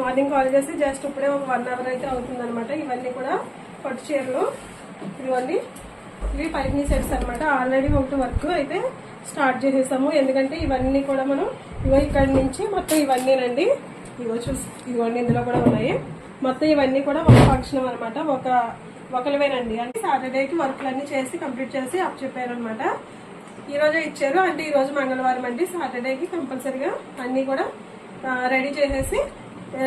Morning call చేసి just ఇప్పుడే ఒక వన్ అవర్ అయితే అవుతుందనమాట ఇవన్నీ కూడా పట్టు చీరలు ఇవన్నీ ఇవి పైకి సెట్స్ అనమాట ఆల్రెడీ ఒకటి వర్క్ అయితే స్టార్ట్ చేసేసాము. ఎందుకంటే ఇవన్నీ కూడా మనం ఇవో ఇక్కడి నుంచి మొత్తం ఇవన్నీనండి. ఇవో చూసి ఇవన్నీ ఇందులో కూడా ఉన్నాయి. మొత్తం ఇవన్నీ కూడా ఒక ఫంక్షన్ అనమాట ఒక ఒకరివేనండి అంటే సాటర్డేకి వర్క్లన్నీ చేసి కంప్లీట్ చేసి అప్ చెప్పారనమాట ఈ రోజే ఇచ్చారు. అంటే ఈ రోజు మంగళవారం అండి. సాటర్డేకి కంపల్సరిగా అన్నీ కూడా రెడీ చేసేసి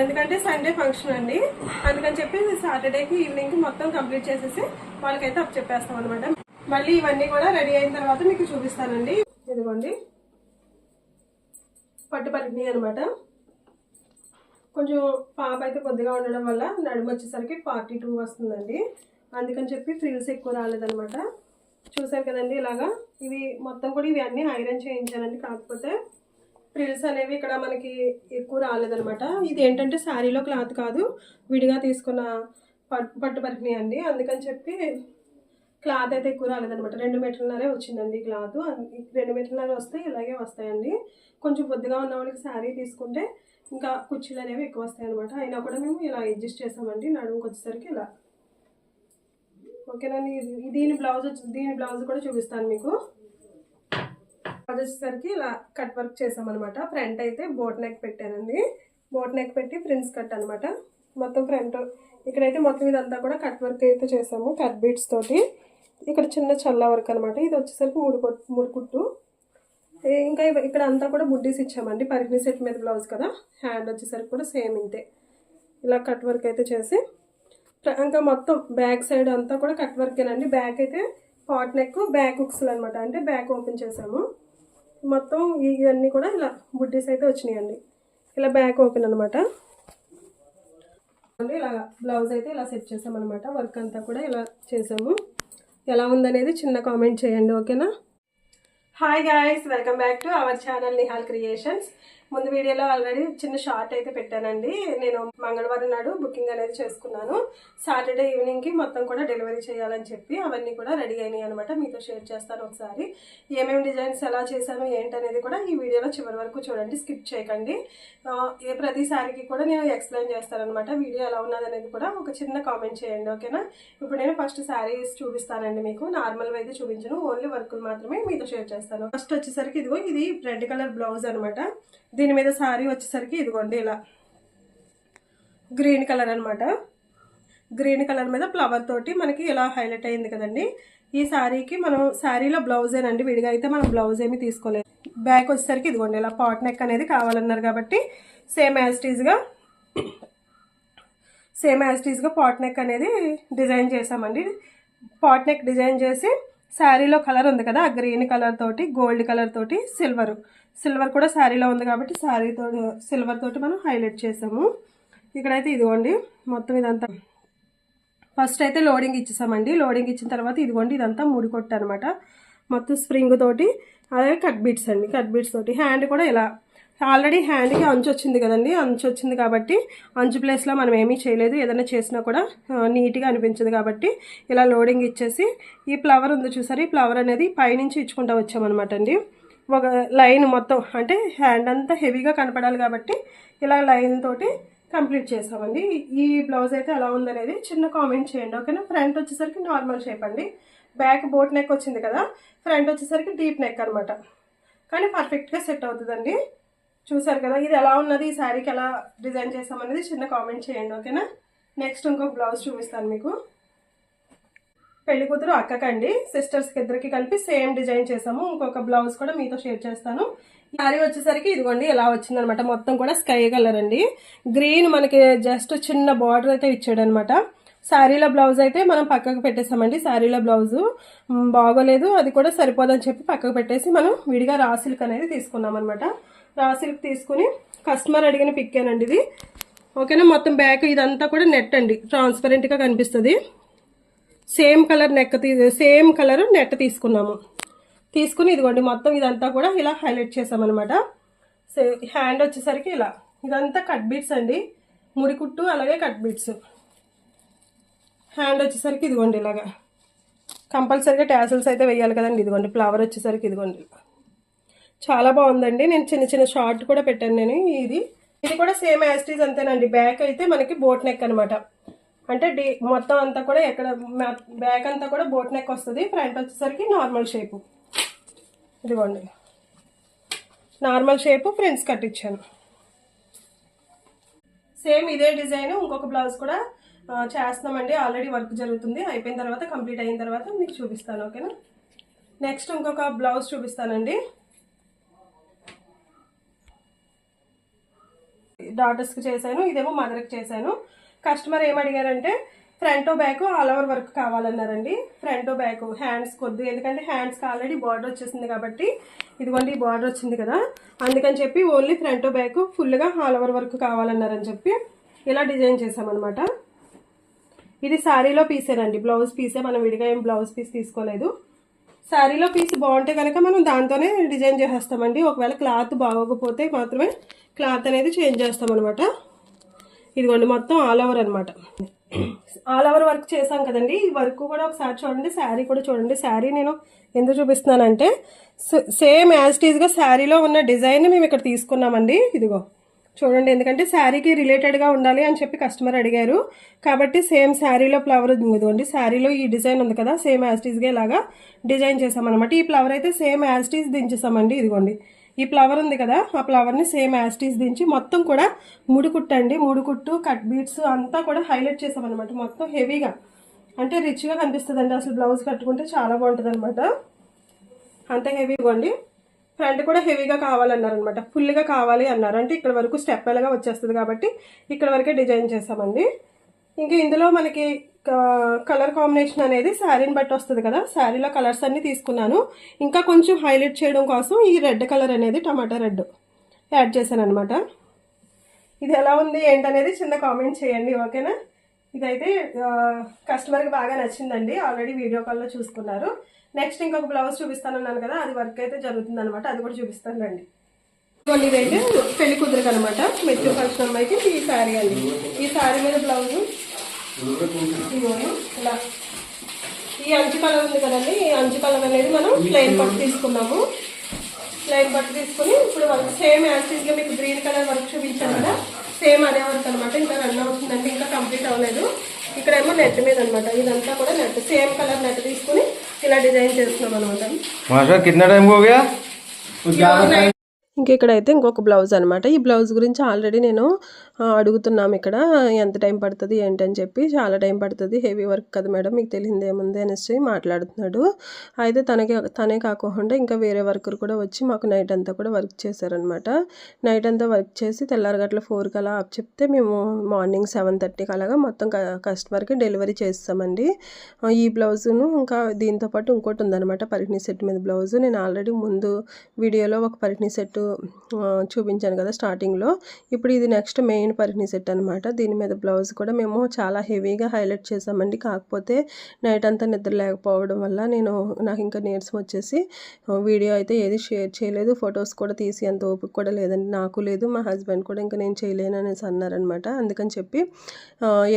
ఎందుకంటే సండే ఫంక్షన్ అండి. అందుకని చెప్పి సాటర్డేకి ఈవినింగ్ మొత్తం కంప్లీట్ చేసేసి వాళ్ళకైతే అప్ చెప్పేస్తాం అనమాట మళ్ళీ ఇవన్నీ కూడా రెడీ అయిన తర్వాత మీకు చూపిస్తానండి. ఇదిగోండి. పట్టు పరిగినాయి అనమాట కొంచెం పాప అయితే కొద్దిగా ఉండడం వల్ల నడుము వచ్చేసరికి ఫార్టీ టూ వస్తుందండి. అందుకని చెప్పి ఫ్రిల్స్ ఎక్కువ రాలేదనమాట చూసారు కదండి ఇలాగా. ఇవి మొత్తం కూడా ఇవి అన్నీ ఐరన్ చేయించానండి. కాకపోతే ఫ్రిల్స్ అనేవి ఇక్కడ మనకి ఎక్కువ రాలేదనమాట ఇది ఏంటంటే శారీలో క్లాత్ కాదు. విడిగా తీసుకున్న పట్టు పట్టు అండి. అందుకని చెప్పి క్లాత్ అయితే ఎక్కువ రాలేదనమాట రెండు మీటర్లనే వచ్చిందండి క్లాత్. రెండు మీటర్లనే వస్తే ఇలాగే వస్తాయండి. కొంచెం బొద్దుగా ఉన్న వాళ్ళకి శారీ తీసుకుంటే ఇంకా కుర్చీలు అనేవి ఎక్కువ వస్తాయి అనమాట అయినా కూడా మేము ఇలా అడ్జస్ట్ చేసామండి. నడుముకి వచ్చేసరికి ఇలా. ఓకేనండి. దీని బ్లౌజ్ వచ్చి దీని బ్లౌజ్ కూడా చూపిస్తాను మీకు. బ్లౌజ్ వచ్చేసరికి ఇలా కట్ వర్క్ చేసామన్నమాట. ఫ్రంట్ అయితే బోట్ నెక్ పెట్టానండి. బోట్ నెక్ పెట్టి ఫ్రిన్స్ కట్ అనమాట మొత్తం ఫ్రంట్ ఇక్కడైతే మొత్తం ఇదంతా కూడా కట్ వర్క్ అయితే చేసాము కట్ బీట్స్ తోటి. ఇక్కడ చిన్న చల్ల వర్క్ అనమాట ఇది వచ్చేసరికి మూడు మూడు కుట్టు. ఇంకా ఇక్కడ అంతా కూడా బుడ్డీస్ ఇచ్చామండి. పరిగిణి సెట్ మీద బ్లౌజ్ కదా. హ్యాండ్ వచ్చేసరికి కూడా సేమ్ ఇంతే. ఇలా కట్ వర్క్ అయితే చేసి. ఇంకా మొత్తం బ్యాక్ సైడ్ అంతా కూడా కట్ వర్కేనండి. బ్యాక్ అయితే పాట్ నెక్ బ్యాక్ హుక్స్లు అనమాట అంటే బ్యాక్ ఓపెన్ చేసాము. మొత్తం ఇవన్నీ కూడా ఇలా బుడ్డీస్ అయితే వచ్చినాయండి. ఇలా బ్యాక్ ఓపెన్ అనమాట ఇలా బ్లౌజ్ అయితే ఇలా సెట్ చేసామన్నమాట. వర్క్ అంతా కూడా ఇలా చేసాము. ఎలా ఉందనేది చిన్న కామెంట్ చేయండి ఓకేనా? Hi guys welcome back to our channel Nihal creations ముందు వీడియోలో ఆల్రెడీ చిన్న షార్ట్ అయితే పెట్టానండి. నేను మంగళవారం నాడు బుకింగ్ అనేది చేసుకున్నాను. సాటర్డే ఈవినింగ్కి మొత్తం కూడా డెలివరీ చేయాలని చెప్పి అవన్నీ కూడా రెడీ అయినాయి అనమాట మీతో షేర్ చేస్తాను ఒకసారి. ఏమేమి డిజైన్స్ ఎలా చేశాను ఏంటనేది కూడా ఈ వీడియోలో చివరి వరకు చూడండి. స్కిప్ చేయకండి. ఏ ప్రతిసారికి కూడా నేను ఎక్స్ప్లెయిన్ చేస్తానమాట వీడియో ఎలా ఉన్నదనేది కూడా ఒక చిన్న కామెంట్ చేయండి ఓకేనా ఇప్పుడు నేను ఫస్ట్ శారీస్ చూపిస్తానండి మీకు. నార్మల్ అయితే చూపించను. ఓన్లీ వర్కులు మాత్రమే మీతో షేర్ చేస్తాను. ఫస్ట్ వచ్చేసరికి ఇదిగో ఇది రెడ్ కలర్ బ్లౌజ్ అనమాట దీని మీద శారీ వచ్చేసరికి ఇదిగోండి ఇలా గ్రీన్ కలర్ అనమాట గ్రీన్ కలర్ మీద ఫ్లవర్ తోటి మనకి ఇలా హైలైట్ అయింది కదండి. ఈ శారీకి మనం శారీలో బ్లౌజేనండి విడిగా అయితే మనం బ్లౌజ్ ఏమి తీసుకోలేదు. బ్యాక్ వచ్చేసరికి ఇదిగోండి ఇలా పాట్ నెక్ అనేది కావాలన్నారు కాబట్టి సేమ్ యాజ్టీజ్గా సేమ్ యాజ్టీజ్గా పాట్ నెక్ అనేది డిజైన్ చేసామండి పాట్ నెక్ డిజైన్ చేసి శారీలో కలర్ ఉంది కదా ఆ గ్రీన్ కలర్ తోటి గోల్డ్ కలర్ తోటి సిల్వర్. సిల్వర్ కూడా శారీలో ఉంది కాబట్టి శారీతో సిల్వర్ తోటి మనం హైలైట్ చేసాము. ఇక్కడైతే ఇదిగోండి మొత్తం ఇదంతా. ఫస్ట్ అయితే లోడింగ్ ఇచ్చేసామండి. లోడింగ్ ఇచ్చిన తర్వాత ఇదిగోండి ఇదంతా ముడి కొట్టు అనమాట మొత్తం స్ప్రింగ్ తోటి అలాగే కట్ బీట్స్ అండి. కట్ బీట్స్ తోటి. హ్యాండ్ కూడా ఇలా. ఆల్రెడీ హ్యాండ్కి అంచు వచ్చింది కదండి. అంచు వచ్చింది కాబట్టి అంచు ప్లేస్లో మనం ఏమీ చేయలేదు. ఏదైనా చేసినా కూడా నీట్గా అనిపించదు కాబట్టి ఇలా లోడింగ్ ఇచ్చేసి ఈ ఫ్లవర్ ఉంది చూసారు? ఈ ఫ్లవర్ అనేది పైనుంచి ఇచ్చుకుంటూ వచ్చామన్నమాట అండి. ఒక లైన్ మొత్తం అంటే హ్యాండ్ అంతా హెవీగా కనపడాలి కాబట్టి ఇలా లైన్ తోటి కంప్లీట్ చేసామండి ఈ బ్లౌజ్ అయితే ఎలా ఉందనేది చిన్న కామెంట్ చేయండి ఓకేనా ఫ్రంట్ వచ్చేసరికి నార్మల్ షేప్ అండి. బ్యాక్ బోట్ నెక్ వచ్చింది కదా ఫ్రంట్ వచ్చేసరికి డీప్ నెక్ అనమాట కానీ పర్ఫెక్ట్గా సెట్ అవుతుందండి. చూసారు కదా ఇది ఎలా ఉన్నది ఈ శారీకి ఎలా డిజైన్ చేసామనేది చిన్న కామెంట్ చేయండి ఓకేనా నెక్స్ట్ ఇంకొక బ్లౌజ్ చూపిస్తాను మీకు. పెళ్ళి కూతురు అక్కకండి. సిస్టర్స్కి ఇద్దరికి కలిపి సేమ్ డిజైన్ చేసాము ఇంకొక బ్లౌజ్ కూడా మీతో షేర్ చేస్తాను. శారీ వచ్చేసరికి ఇదిగోండి ఇలా వచ్చిందనమాట. మొత్తం కూడా స్కై కలర్ అండి. గ్రీన్ మనకి జస్ట్ చిన్న బార్డర్ అయితే ఇచ్చాడు అనమాట శారీలో బ్లౌజ్ అయితే మనం పక్కకు పెట్టేసామండి శారీలో బ్లౌజు బాగోలేదు. అది కూడా సరిపోదని చెప్పి పక్కకు పెట్టేసి మనం విడిగా రా సిల్క్ అనేది తీసుకున్నాం అనమాట రా సిల్క్ తీసుకుని కస్టమర్ అడిగిన పిక్కేనండి ఇది. ఓకేనా? మొత్తం బ్యాక్ ఇదంతా కూడా నెట్ అండి. ట్రాన్స్పరెంట్గా కనిపిస్తుంది. సేమ్ కలర్ నెక్ తీ సేమ్ కలర్ నెట్ తీసుకున్నాము. తీసుకుని ఇదిగోండి మొత్తం ఇదంతా కూడా ఇలా హైలైట్ చేసామన్నమాట. సే హ్యాండ్ వచ్చేసరికి ఇలా. ఇదంతా కట్ బీట్స్ అండి. ముడి కుట్టు అలాగే కట్ బీట్స్. హ్యాండ్ వచ్చేసరికి ఇదిగోండి ఇలాగా. కంపల్సరీగా ట్యాసల్స్ అయితే వేయాలి కదండి. ఇదిగోండి ఫ్లవర్ వచ్చేసరికి ఇదిగోండి. చాలా బాగుందండి. నేను చిన్న చిన్న షార్ట్ కూడా పెట్టాను నేను ఇది. ఇది కూడా సేమ్ యాస్టీజ్ అంతేనండి. బ్యాక్ అయితే మనకి బోట్ నెక్ అనమాట అంటే డి మొత్తం అంతా కూడా ఎక్కడ బ్యాక్ అంతా కూడా బోట్ నెక్ వస్తుంది ఫ్రంట్ వచ్చేసరికి నార్మల్ షేపు. ఇదిగోండి. నార్మల్ షేపు ఫ్రెండ్స్ కట్టించాను సేమ్ ఇదే డిజైన్ ఇంకొక బ్లౌజ్ కూడా చేస్తున్నామండి. ఆల్రెడీ వర్క్ జరుగుతుంది. అయిపోయిన తర్వాత కంప్లీట్ అయిన తర్వాత మీకు చూపిస్తాను ఓకేనా? నెక్స్ట్ ఇంకొక బ్లౌజ్ చూపిస్తానండి. డాటర్స్కి చేశాను ఇదేమో మదర్కి చేశాను. కస్టమర్ ఏమడిగారంటే fronto front back all over work కావాలన్నారండి. Front back hands కొద్ది ఎందుకంటే హ్యాండ్స్కి ఆల్రెడీ బార్డర్ వచ్చేసింది కాబట్టి ఇదిగోండి ఈ బార్డర్ వచ్చింది కదా. అందుకని చెప్పి ఓన్లీ ఫ్రంట్ బ్యాక్ ఫుల్గా ఆల్ ఓవర్ వర్క్ కావాలన్నారని చెప్పి ఇలా డిజైన్ చేసామన్నమాట ఇది శారీలో పీసేనండి బ్లౌజ్ పీసే మనం విడిగా ఏం బ్లౌజ్ పీస్ తీసుకోలేదు. శారీలో పీస్ బాగుంటే కనుక మనం దాంతోనే డిజైన్ చేసేస్తామండి. ఒకవేళ క్లాత్ బాగోకపోతే మాత్రమే క్లాత్ అనేది చేంజ్ చేస్తామన్నమాట. ఇదిగోండి మొత్తం ఆల్ ఓవర్ అనమాట ఆల్ ఓవర్ వర్క్ చేశాం కదండి. ఈ వర్క్ కూడా ఒకసారి చూడండి శారీ కూడా చూడండి. శారీ నేను ఎందుకు చూపిస్తున్నానంటే సేమ్ యాజ్ టీజ్గా శారీలో ఉన్న డిజైన్ మేము ఇక్కడ తీసుకున్నామండి. ఇదిగో చూడండి ఎందుకంటే శారీకి రిలేటెడ్గా ఉండాలి అని చెప్పి కస్టమర్ అడిగారు. కాబట్టి సేమ్ శారీలో ఫ్లవర్ ఇదిగోండి శారీలో ఈ డిజైన్ ఉంది కదా సేమ్ యాస్టీస్గా ఇలాగా డిజైన్ చేసామన్నమాట ఈ ఫ్లవర్ అయితే సేమ్ యాస్టీస్ దించేసామండి ఇదిగోండి ఈ ఫ్లవర్ ఉంది కదా ఆ ఫ్లవర్ని సేమ్ యాస్టీస్ దించి మొత్తం కూడా ముడి కుట్టండి కుట్టు కట్ బీట్స్ అంతా కూడా హైలైట్ చేసామన్నమాట. మొత్తం హెవీగా అంటే రిచ్గా కనిపిస్తుంది అండి అసలు బ్లౌజ్ కట్టుకుంటే చాలా బాగుంటుంది అనమాట అంత హెవీ ఇవ్వండి. ఫ్రంట్ కూడా హెవీగా కావాలన్నారనమాట ఫుల్గా కావాలి అన్నారు. అంటే ఇక్కడ వరకు స్టెప్ ఎలాగా వచ్చేస్తుంది కాబట్టి ఇక్కడ వరకే డిజైన్ చేసామండి. ఇంకా ఇందులో మనకి కలర్ కాంబినేషన్ అనేది శారీని బట్టి వస్తుంది కదా. శారీలో కలర్స్ అన్నీ తీసుకున్నాను. ఇంకా కొంచెం హైలైట్ చేయడం కోసం ఈ రెడ్ కలర్ అనేది టమాటా రెడ్ యాడ్ చేశాను అనమాట ఇది ఎలా ఉంది ఏంటనేది చిన్న కామెంట్ చేయండి ఓకేనా ఇదైతే కస్టమర్కి బాగా నచ్చిందండి. ఆల్రెడీ వీడియో కాల్లో చూసుకున్నారు. నెక్స్ట్ ఇంకొక బ్లౌజ్ చూపిస్తానన్నాను కదా అది వర్క్ అయితే జరుగుతుంది అనమాట అది కూడా చూపిస్తాను రండి. ఇదిగోండి ఇదైతే పెళ్ళి కుదురుకు అనమాట మెచ్యూర్ ఫంక్షన్ అమ్మాయికి ఈ శారీ అండి. ఈ శారీ మీద బ్లౌజ్ ఈ అంచు కలర్ ఉంది కదండి ఈ అంచు కలర్ అనేది మనం ప్లెయిన్ పట్టు తీసుకున్నాము. ప్లెయిన్ పట్టు తీసుకుని ఇప్పుడు సేమ్ యాసిడ్గా మీకు గ్రీన్ కలర్ వర్క్ చూపించాను కదా సేమ్ అదే వర్క్ అనమాట ఇంకా రన్ అవుతుందండి ఇంకా కంప్లీట్ అవ్వలేదు. ఇక్కడేమో నెట్ మీద అనమాట ఇదంతా కూడా నెట్ సేమ్ కలర్ నెట్ తీసుకుని ఇలా డిజైన్ చేస్తున్నాం అనమాట ఇంక ఇక్కడైతే ఇంకొక బ్లౌజ్ అనమాట ఈ బ్లౌజ్ గురించి ఆల్రెడీ నేను అడుగుతున్నాం ఇక్కడ ఎంత టైం పడుతుంది ఏంటని చెప్పి. చాలా టైం పడుతుంది హెవీ వర్క్ కదా మేడం మీకు తెలిసింది ఏముంది అనేసి మాట్లాడుతున్నాడు. అయితే తనకి తనే కాకుండా ఇంకా వేరే వర్కర్ కూడా వచ్చి మాకు నైట్ అంతా కూడా వర్క్ చేశారనమాట నైట్ అంతా వర్క్ చేసి తెల్లారగట్ల ఫోర్కి అలా ఆప్ చెప్తే మేము మార్నింగ్ సెవెన్ థర్టీకి అలాగా మొత్తం క- కస్టమర్కి డెలివరీ చేస్తామండి. ఈ బ్లౌజును ఇంకా దీంతో పాటు ఇంకోటి ఉందనమాట పరిటిని సెట్ మీద బ్లౌజ్. నేను ఆల్రెడీ ముందు వీడియోలో ఒక పరిటిని సెట్ చూపించాను కదా స్టార్టింగ్లో. ఇప్పుడు ఇది నెక్స్ట్ మెయిన్ పరిణి సెట్ అనమాట దీని మీద బ్లౌజ్ కూడా మేము చాలా హెవీగా హైలైట్ చేసామండి కాకపోతే నైట్ అంతా నిద్ర లేకపోవడం వల్ల నేను నాకు ఇంకా నీరసం వచ్చేసి వీడియో అయితే ఏది షేర్ చేయలేదు. ఫొటోస్ కూడా తీసి అంత ఓపిక కూడా లేదండి. నాకు లేదు మా హస్బెండ్ కూడా ఇంకా నేను చేయలేను అనేసి అన్నారనమాట అందుకని చెప్పి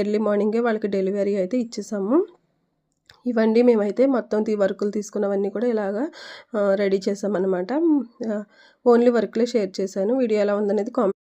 ఎర్లీ మార్నింగే వాళ్ళకి డెలివరీ అయితే ఇచ్చేసాము. ఇవన్నీ మేమైతే మొత్తం తీ వర్కులు తీసుకున్నవన్నీ కూడా ఇలాగా రెడీ చేసామన్నమాట ఓన్లీ వర్క్లే షేర్ చేశాను. వీడియో ఎలా ఉందనేది కామెంట్